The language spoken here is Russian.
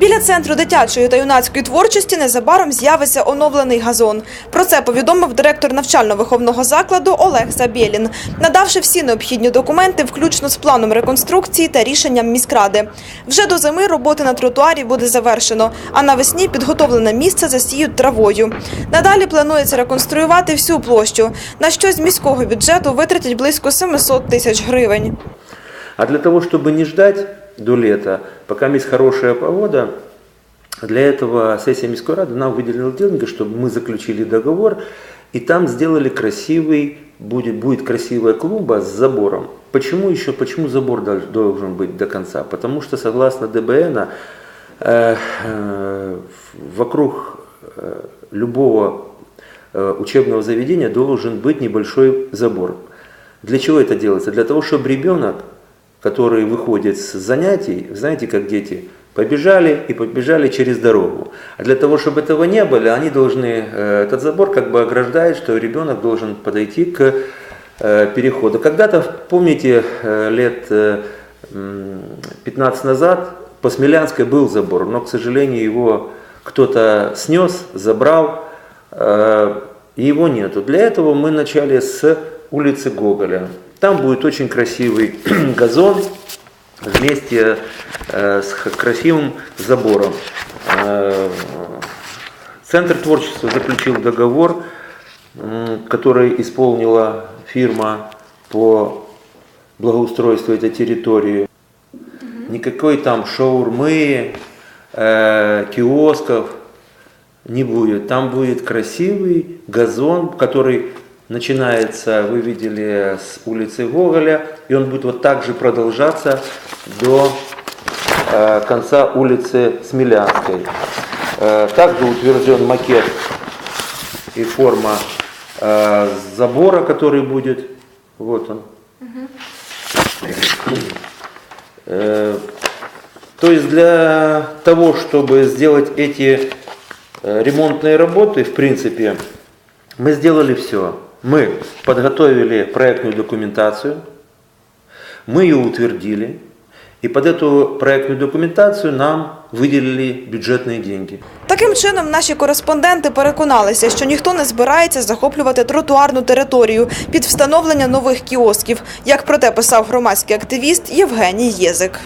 Біля центру дитячої та юнацької творчості незабаром з'явиться оновлений газон. Про це повідомив директор навчально-виховного закладу Олег Забєлін, надавши всі необхідні документи, включно з планом реконструкції та рішенням міськради. Вже до зими роботи на тротуарі буде завершено, а навесні підготовлене місце засіють травою. Надалі планується реконструювати всю площу, на що з міського бюджету витратять близько 700 тисяч гривень. А для того, чтобы не ждать до лета, пока есть хорошая погода, для этого сессия Мирской Рады нам выделила деньги, чтобы мы заключили договор, и там сделали красивый, будет, будет красивая клумба с забором. Почему еще, почему забор дол- должен быть до конца? Потому что согласно ДБН, э, э, вокруг э, любого э, учебного заведения должен быть небольшой забор. Для чего это делается? Для того, чтобы ребенок, который выходит с занятий, знаете, как дети, побежали и побежали через дорогу. А для того, чтобы этого не было, они должны, э, этот забор как бы ограждает, что ребенок должен подойти к э, переходу. Когда-то, помните, э, лет э, м, 15 назад по Смелянской был забор, но, к сожалению, его кто-то снес, забрал, и его нету. Для этого мы начали с улицы Гоголя. Там будет очень красивый газон вместе э, с красивым забором. Э, Центр творчества заключил договор, который исполнила фирма по благоустройству этой территории. Никакой там шаурмы, э, киосков не будет. Там будет красивый газон, который начинается, вы видели, с улицы Гоголя, и он будет вот так же продолжаться до э, конца улицы Смелянской. Э, также утвержден макет и форма э, забора, который будет. Вот он. Э, То есть для того, чтобы сделать эти э, ремонтные работы, в принципе, мы сделали все. Мы подготовили проектную документацию, мы ее утвердили, и под эту проектную документацию нам выделили бюджетные деньги. Таким чином, наші кореспонденти переконалися, що ніхто не збирається захоплювати тротуарну територію під встановлення нових кіосків, як про те писав громадський активіст Євгеній Єзик.